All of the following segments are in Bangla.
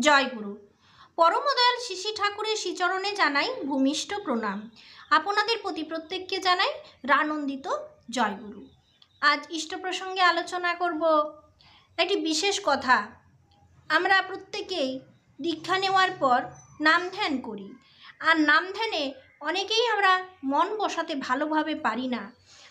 জয়গুরু পরমদয়াল শিশি ঠাকুরের শ্রীচরণে জানাই ভূমিষ্ঠ প্রণাম। আপনাদের প্রতি প্রত্যেককে জানাই রানন্দিত জয়গুরু আজ ইষ্ট প্রসঙ্গে আলোচনা করব একটি বিশেষ কথা। আমরা প্রত্যেকেই দীক্ষা নেওয়ার পর নাম ধ্যান করি। আর নাম ধ্যানে অনেকেই আমরা মন বসাতে ভালোভাবে পারি না।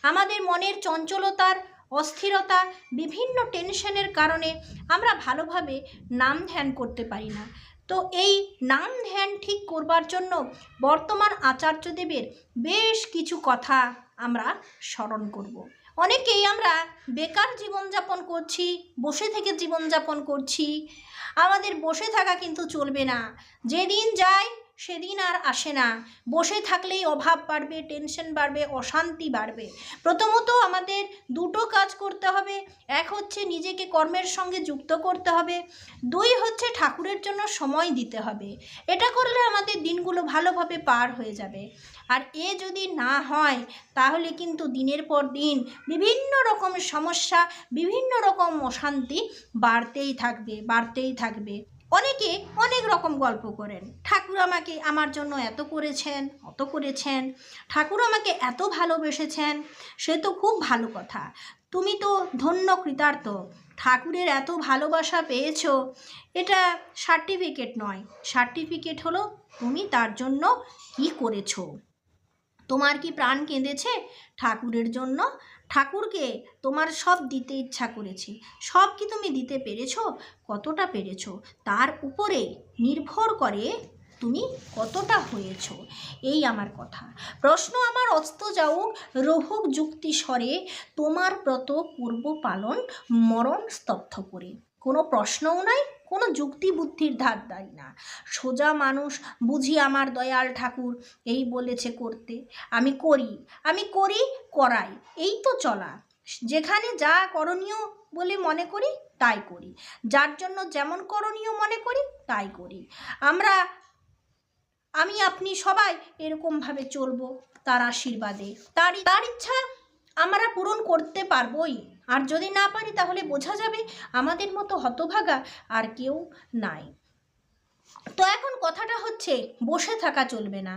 আমাদের মনের চঞ্চলতার অস্থিরতা, বিভিন্ন টেনশনের কারণে আমরা ভালোভাবে নাম ধ্যান করতে পারি না তো এই নাম ধ্যান ঠিক করবার জন্য বর্তমান আচার্যদেবের বেশ কিছু কথা আমরা স্মরণ করব। অনেকেই আমরা বেকার জীবনযাপন করছি, বসে থেকে জীবনযাপন করছি, আমাদের বসে থাকা কিন্তু চলবে না যেদিন যায় সেদিন আর আসে না। বসে থাকলেই অভাব বাড়বে টেনশন বাড়বে, অশান্তি বাড়বে। প্রথমত আমাদের দুটো কাজ করতে হবে। এক হচ্ছে নিজেকে কর্মের সঙ্গে যুক্ত করতে হবে। দুই হচ্ছে ঠাকুরের জন্য সময় দিতে হবে। এটা করলে আমাদের দিনগুলো ভালোভাবে পার হয়ে যাবে। আর এ যদি না হয়, তাহলে কিন্তু দিনের পর দিন বিভিন্ন রকম সমস্যা, বিভিন্ন রকম অশান্তি বাড়তেই থাকবে বাড়তেই থাকবে। অনেকে অনেক রকম গল্প করেন। ঠাকুর আমাকে আমার জন্য এত করেছেন, অত করেছেন। ঠাকুর আমাকে এত ভালোবেসেছেন, সে তো খুব ভালো কথা। তুমি তো ধন্য কৃতার্থ, ঠাকুরের এত ভালোবাসা পেয়েছ। এটা সার্টিফিকেট নয় সার্টিফিকেট হলো তুমি তার জন্য কি করেছ? তোমার কি প্রাণ কেঁদেছে ঠাকুরের জন্য? ঠাকুরকে তোমার সব দিতে ইচ্ছা করেছে। সব কি তুমি দিতে পেরেছ? কতটা পেরেছ? তার উপরে নির্ভর করে তুমি কতটা হয়েছ। এই আমার কথা। প্রশ্ন আমার অস্ত যাওক রহুক যুক্তি স্বরে তোমার ব্রত পূর্ব পালন মরণ স্তব্ধ করে। কোনো প্রশ্নও নাই কোনো যুক্তি বুদ্ধির ধার দাঁড়ি না। সোজা মানুষ বুঝি আমার দয়াল ঠাকুর, এই বলেছে করতে। আমি করি আমি করি, করাই, এই তো চলা। যেখানে যা করণীয় বলে মনে করি, তাই করি। যার জন্য যেমন করণীয় মনে করি, তাই করি। আমরা, আমি, আপনি সবাই এরকমভাবে চলবো, তার আশীর্বাদে। তার তার ইচ্ছা আমরা পূরণ করতে পারবোই। আর যদি না পারি, তাহলে বোঝা যাবে আমাদের মতো হতভাগা আর কেউ নাই। তো এখন কথাটা হচ্ছে, বসে থাকা চলবে না।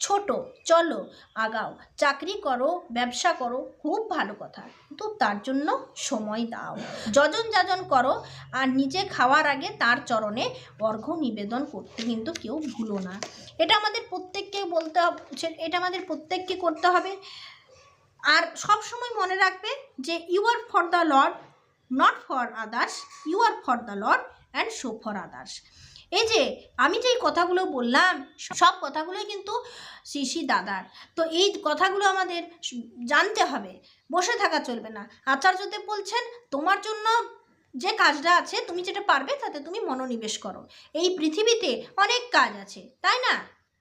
ছোট, চলো, আগাও, চাকরি করো, ব্যবসা করো, খুব ভালো কথা। কিন্তু তার জন্য সময় দাও। যজন যাজন করো, আর নিজে খাওয়ার আগে তার চরণে অর্ঘ্য নিবেদন করতে কিন্তু কেউ ভুলো না। এটা আমাদের প্রত্যেককে বলতে হবে, এটা আমাদের প্রত্যেককে করতে হবে। আর সব সময় মনে রাখবে যে you are for the lord not for others you are for the lord and show for others এই যে আমি যেই কথাগুলো বললাম, সব কথাগুলোই কিন্তু শিশি দাদার। তো এই কথাগুলো আমাদের জানতে হবে, বসে থাকা চলবে না। আচার্যদেব বলছেন, তোমার জন্য যে কাজটা আছে, তুমি যেটা পারবে, তাতে তুমি মনোনিবেশ করো। এই পৃথিবীতে অনেক কাজ আছে, তাই না?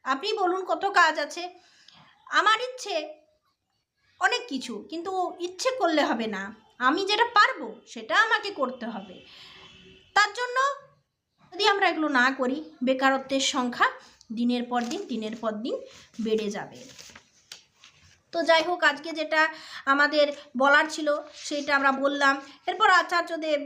আপনি বলুন কত কাজ আছে। আমার ইচ্ছে অনেক কিছু, কিন্তু ইচ্ছে করলে হবে না। আমি যেটা পারব, সেটা আমাকে করতে হবে। তার জন্য যদি আমরা এগুলো না করি, বেকারত্বের সংখ্যা দিনের পর দিন, দিনের পর দিন বেড়ে যাবে। তো যাই হোক, আজকে যেটা আমাদের বলার ছিল, সেটা আমরা বললাম। এরপর আচার্যদেব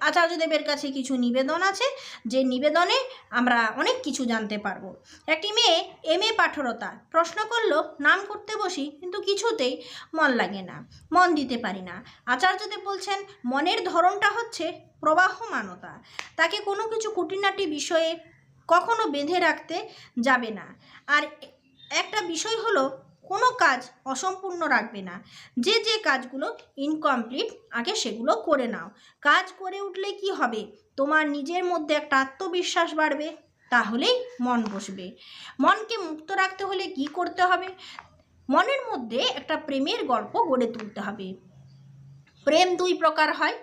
আচার্যদেবের কাছে কিছু নিবেদন আছে, যে নিবেদনে আমরা অনেক কিছু জানতে পারব। একটি মেয়ে এম এ পাঠরতা, প্রশ্ন করল, নাম করতে বসি, কিন্তু কিছুতেই মন লাগে না, মন দিতে পারি না। আচার্যদেব বলছেন, মনের ধরনটা হচ্ছে প্রবাহমানতা। তাকে কোনো কিছু খুঁটিনাটি বিষয়ে কখনো বেঁধে রাখতে যাবে না। আর একটা বিষয় হলো কোনো কাজ অসম্পূর্ণ রাখবে না। যে যে কাজগুলো ইনকমপ্লিট আগে সেগুলো করে নাও। কাজ করে উঠলে কি হবে? তোমার নিজের মধ্যে একটা আত্মবিশ্বাস বাড়বে, তাহলেই মন বসবে। মনকে মুক্ত রাখতে হলে কি করতে হবে? মনের মধ্যে একটা প্রেমের গল্প গড়ে তুলতে হবে। প্রেম দুই প্রকার হয়।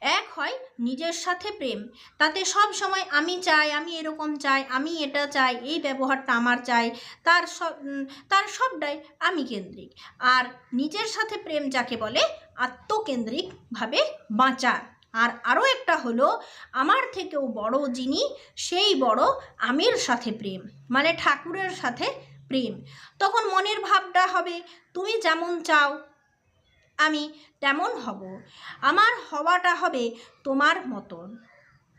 এক হয় নিজের সাথে প্রেম। তাতে সব সময় আমি চাই, আমি এরকম চাই, আমি এটা চাই, এই ব্যবহারটা আমার চাই, তার সব তার সবটাই আমি কেন্দ্রিক। আর নিজের সাথে প্রেম যাকে বলে আত্মকেন্দ্রিকভাবে বাঁচা আর আরও একটা হলো, আমার থেকেও বড় যিনি, সেই বড় আমের সাথে প্রেম। মানে ঠাকুরের সাথে প্রেম। তখন মনের ভাবটা হবে, তুমি যেমন চাও আমি তেমন হব। আমার হওয়াটা হবে তোমার মতন।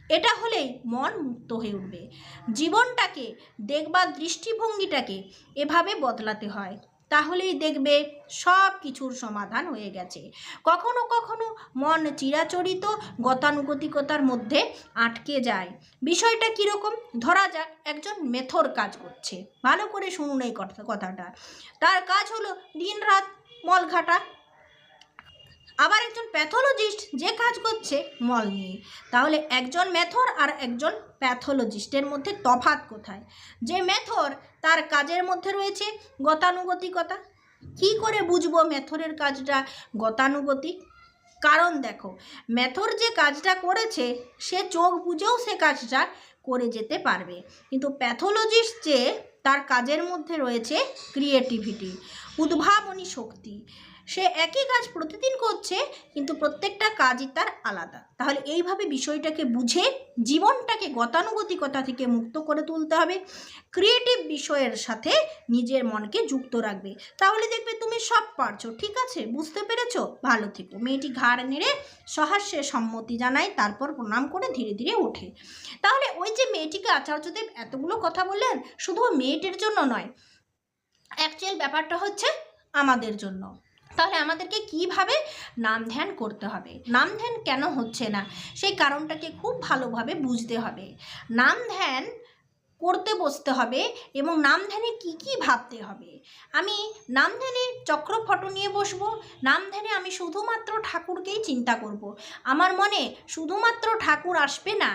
এটা হলেই মন মুক্ত হয়ে উঠবে। জীবনটাকে দেখবার দৃষ্টিভঙ্গিটাকে এভাবে বদলাতে হয়। তাহলেই দেখবে সব কিছুর সমাধান হয়ে গেছে। কখনো কখনো মন চিরাচরিত, গতানুগতিকতার মধ্যে আটকে যায়। বিষয়টা কীরকম? ধরা যাক, একজন মেথর কাজ করছে। ভালো করে শুনুন এই কথা কথাটা তার কাজ হলো দিন রাত মল ঘাটা আবার একজন প্যাথোলজিস্ট যে কাজ করছে মল নিয়ে। তাহলে একজন ম্যাথর আর একজন প্যাথোলজিস্টের মধ্যে তফাৎ কোথায়? যে মেথর তার কাজের মধ্যে রয়েছে গতানুগতিকতা। কি করে বুঝব মেথরের কাজটা গতানুগতিক? কারণ দেখো ম্যাথর যে কাজটা করেছে, সে চোখ বুঝেও সে কাজটা করে যেতে পারবে। কিন্তু প্যাথোলজিস্ট যে তার কাজের মধ্যে রয়েছে ক্রিয়েটিভিটি উদ্ভাবনী শক্তি। সে একই কাজ প্রতিদিন করছে, কিন্তু প্রত্যেকটা কাজই তার আলাদা। তাহলে এইভাবে বিষয়টাকে বুঝে জীবনটাকে গতানুগতিকতা থেকে মুক্ত করে তুলতে হবে। ক্রিয়েটিভ বিষয়ের সাথে নিজের মনকে যুক্ত রাখবে। তাহলে দেখবে তুমি সব পারছ, ঠিক আছে? বুঝতে পেরেছ? ভালো থেকো। মেয়েটি ঘাড় নেড়ে সহাস্যে সম্মতি জানায়, তারপর প্রণাম করে ধীরে ধীরে ওঠে। তাহলে ওই যে মেয়েটিকে আচার্যদেব এতগুলো কথা বললেন, শুধু মেয়েটির জন্য নয় অ্যাকচুয়াল ব্যাপারটা হচ্ছে আমাদের জন্য। তাহলে আমাদেরকে কীভাবে নাম ধ্যান করতে হবে? নাম ধ্যান কেন হচ্ছে না? সেই কারণটাকে খুব ভালোভাবে বুঝতে হবে। নাম ধ্যান করতে বসতে হবে এবং নাম ধ্যানে কী কী ভাবতে হবে। আমি নাম ধ্যানে চক্রফটো নিয়ে বসবো নাম ধ্যানে আমি শুধুমাত্র ঠাকুরকেই চিন্তা করব। আমার মনে শুধুমাত্র ঠাকুর আসবে না,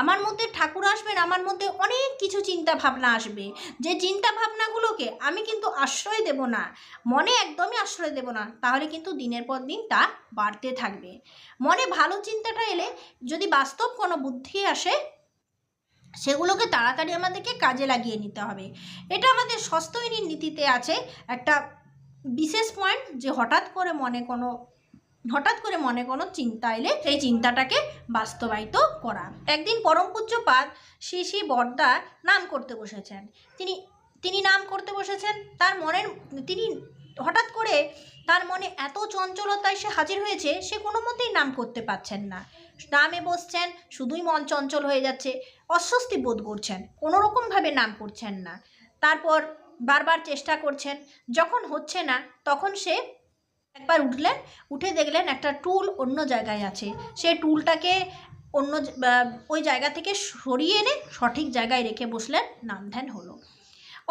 আমার মধ্যে ঠাকুর আসবেন আমার মধ্যে অনেক কিছু চিন্তা ভাবনা আসবে। যে চিন্তা ভাবনাগুলোকে আমি কিন্তু আশ্রয় দেব না, মনে একদমই আশ্রয় দেব না, তাহলে কিন্তু দিনের পর দিন তা বাড়তে থাকবে। মনে ভালো চিন্তাটা এলে যদি বাস্তব কোনো বুদ্ধি আসে সেগুলোকে তাড়াতাড়ি আমাদেরকে কাজে লাগিয়ে নিতে হবে। এটা আমাদের স্বাস্থ্যহীনীর নীতিতে আছে। একটা বিশেষ পয়েন্ট যে হঠাৎ করে মনে কোনো, হঠাৎ করে মনে কোনো চিন্তা এলে সেই চিন্তাটাকে বাস্তবায়িত করা। একদিন পরম পূজ্যপাদ শ্রী শ্রী বর্দা নাম করতে বসেছেন। তিনি তিনি নাম করতে বসেছেন। তার মনের, তিনি হঠাৎ করে তার মনে এত চঞ্চলতায় সে হাজির হয়েছে, সে কোনো মতেই নাম করতে পারছেন না। নামে বসছেন, শুধুই মন চঞ্চল হয়ে যাচ্ছে, অস্বস্তি বোধ করছেন কোনো রকমভাবে নাম করছেন না। তারপর বারবার চেষ্টা করছেন, যখন হচ্ছে না, তখন সে একবার উঠলেন, উঠে দেখলেন একটা টুল অন্য জায়গায় আছে। সে টুলটাকে অন্য ওই জায়গা থেকে সরিয়ে এনে সঠিক জায়গায় রেখে বসলেন নাম ধ্যান হলো।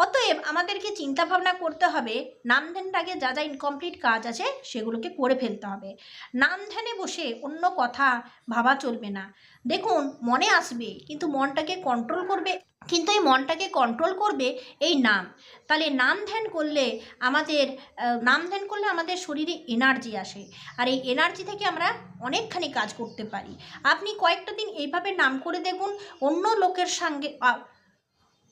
অতএব আমাদেরকে চিন্তা ভাবনা করতে হবে। নাম ধ্যানটাকে যা যা ইনকমপ্লিট কাজ আছে, সেগুলোকে করে ফেলতে হবে। নাম ধ্যানে বসে অন্য কথা ভাবা চলবে না। দেখুন, মনে আসবে, কিন্তু মনটাকে কন্ট্রোল করবে। কিন্তু এই মনটাকে কন্ট্রোল করবে এই নাম। তাহলে নাম ধ্যান করলে আমাদের নাম ধ্যান করলে আমাদের শরীরে এনার্জি আসে। আর এই এনার্জি থেকে আমরা অনেকখানি কাজ করতে পারি। আপনি কয়েকটা দিন এইভাবে নাম করে দেখুন, অন্য লোকের সঙ্গে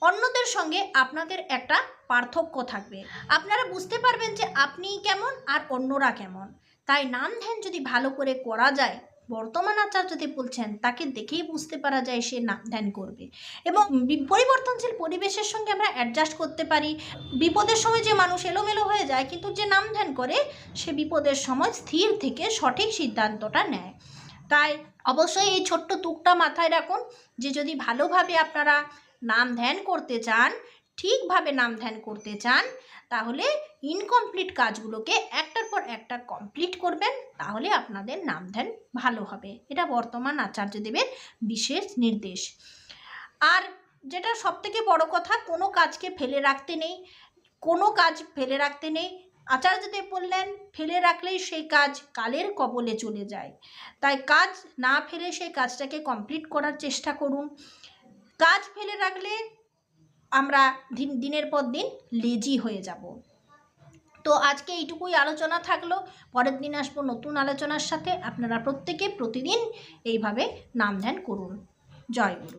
অন্যদের সঙ্গে আপনাদের একটা পার্থক্য থাকবে। আপনারা বুঝতে পারবেন যে আপনি কেমন আর অন্যরা কেমন। তাই নাম ধ্যান যদি ভালো করে করা যায়, বর্তমান আচার্য যদি বলছেন, তাকে দেখেই বুঝতে পারা যায় সে নাম ধ্যান করবে। এবং পরিবর্তনশীল পরিবেশের সঙ্গে আমরা অ্যাডজাস্ট করতে পারি। বিপদের সময় যে মানুষ এলোমেলো হয়ে যায়, কিন্তু যে নাম ধ্যান করে, সে বিপদের সময় স্থির থেকে সঠিক সিদ্ধান্তটা নেয়। তাই অবশ্যই এই ছোট্ট তুকটা মাথায় রাখুন যে যদি ভালোভাবে আপনারা নাম ধ্যান করতে চান, ঠিকভাবে নাম ধ্যান করতে চান, তাহলে ইনকমপ্লিট কাজগুলোকে একটার পর একটা কমপ্লিট করবেন, তাহলে আপনাদের নাম ধ্যান ভালো হবে। এটা বর্তমান আচার্যদেবের বিশেষ নির্দেশ। আর যেটা সবথেকে বড় কথা, কোনো কাজকে ফেলে রাখতে নেই, কোনো কাজ ফেলে রাখতে নেই। আচার্যদেব বললেন, ফেলে রাখলেই সেই কাজ কালের কবলে চলে যায়। তাই কাজ না ফেলে সেই কাজটাকে কমপ্লিট করার চেষ্টা করুন। কাজ ফেলে রাখলে আমরা দিন, দিনের পর দিন লেজি হয়ে যাব। তো আজকে এইটুকুই আলোচনা থাকল। পরের দিন আসব নতুন আলোচনার সাথে। আপনারা প্রত্যেকে প্রতিদিন এইভাবে নাম ধ্যান করুন। জয় গুরু।